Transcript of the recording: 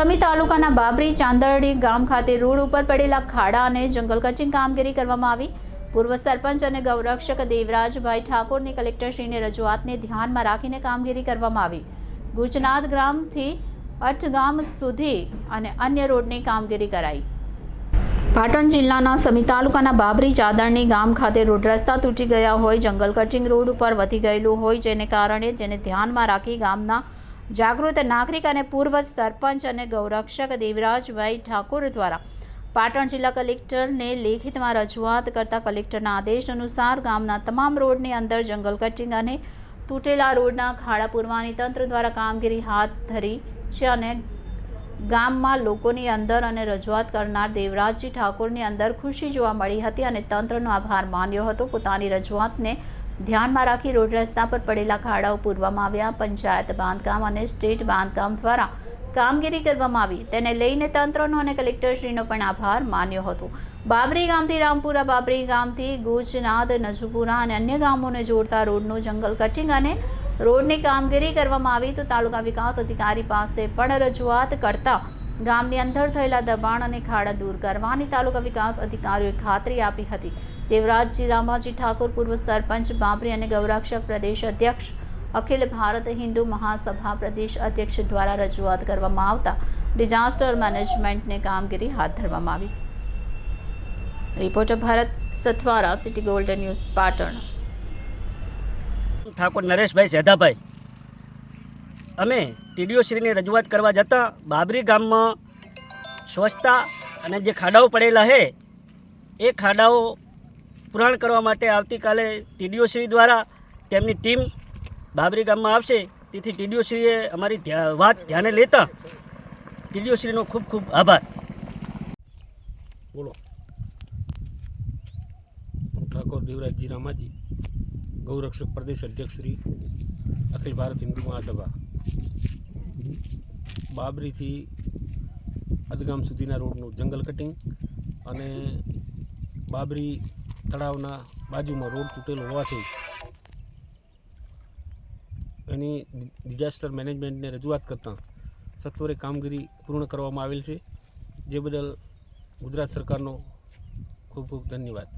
સમી તાલુકાના બાબરી ચાંદરડી ગામ ખાતે રોડ ઉપર પડેલા ખાડા અને જંગલ કટિંગ કામગીરી કરવામાં આવી. પૂર્વ સરપંચ અને ગૌરક્ષક દેવરાજભાઈ ઠાકોરની કલેક્ટરશ્રીની રજૂઆતને ધ્યાનમાં રાખીને કામગીરી કરવામાં આવી. ગુજરાત ગ્રામથી અઠગામ સુધી અને અન્ય રોડની કામગીરી કરાઈ. પાટણ જિલ્લાના સમી તાલુકાના બાબરી ચાદરણી ગામ ખાતે રોડ રસ્તા તૂટી ગયા હોય, જંગલ કટિંગ રોડ ઉપર વધી ગયેલું હોય, જેને કારણે જેને ધ્યાનમાં રાખી ગામના જાગૃત નાગરિક અને પૂર્વ સરપંચ અને ગૌરક્ષક દેવરાજભાઈ ઠાકોર દ્વારા પાટણ જિલ્લા કલેક્ટરને લેખિતમાં રજૂઆત કરતા કલેક્ટરના આદેશ અનુસાર ગામના તમામ રોડની અંદર જંગલ કટિંગ અને તૂટેલા રોડના ખાડા પૂરવાની તંત્ર દ્વારા કામગીરી હાથ ધરી છે અને ગામમાં લોકોની અંદર અને રજૂઆત કરનાર દેવરાજજી ઠાકોરની અંદર ખુશી જોવા મળી હતી અને તંત્રનો આભાર માન્યો હતો. પોતાની રજૂઆતને ધ્યાનમાં રાખી રોડ રસ્તા પર પડેલા ખાડાઓ પૂરવામાં આવ્યા. પંચાયત બાંધકામ અને સ્ટેટ બાંધકામ દ્વારા કામગીરી કરવામાં આવી. તેને લઈને તંત્રનો અને કલેક્ટરશ્રીનો પણ આભાર માન્યો હતો. બાબરી ગામથી રામપુરા, બાબરી ગામથી ગુજનાદ નજુપુરા અને અન્ય ગામોને જોડતા રોડનું જંગલ કટિંગ અને રોડની કામગીરી કરવામાં આવી. તો તાલુકા વિકાસ અધિકારી પાસે પણ રજૂઆત કરતા ગામની અંદર થયેલા દબાણ અને ખાડા દૂર કરવાની તાલુકા વિકાસ અધિકારીઓએ ખાતરી આપી હતી. દેવરાજજી રામાજી ઠાકોર, પૂર્વ સરપંચ, બાબરી અને ગૌરક્ષક પ્રદેશ અધ્યક્ષ અખિલ ભારત હિન્દુ મહાસભા પ્રદેશ અધ્યક્ષ દ્વારા રજૂઆત કરવામાં આવતા ડિઝાસ્ટર મેનેજમેન્ટને કામગીરી હાથ ધરવામાં આવી. Reporter Bharat Sathwara, City Golden News, Patan. Thakor Nareshbhai Sedhabhai અમે ટીડીઓશ્રીને રજૂઆત કરવા જતાં બાબરી ગામમાં સ્વચ્છતા અને જે ખાડાઓ પડેલા છે એ ખાડાઓ પુરાણ કરવા માટે આવતીકાલે ટીડીઓશ્રી દ્વારા તેમની ટીમ બાબરી ગામમાં આવશે. તેથી ટીડીઓશ્રીએ અમારી વાત ધ્યાને લેતા ટીડીઓશ્રીનો ખૂબ ખૂબ આભાર. બોલો. હું ઠાકોર દેવરાજજી રામાજી, ગૌરક્ષક પ્રદેશ અધ્યક્ષ શ્રી અખિલ ભારત હિન્દુ મહાસભા. બાબરીથી અદગામ સુધીના રોડનું જંગલ કટિંગ અને બાબરી તળાવના બાજુમાં રોડ તૂટેલો હોવાથી એની ડિઝાસ્ટર મેનેજમેન્ટને રજૂઆત કરતાં સત્વરે કામગીરી પૂર્ણ કરવામાં આવેલ છે. જે બદલ ગુજરાત સરકારનો ખૂબ ખૂબ ધન્યવાદ.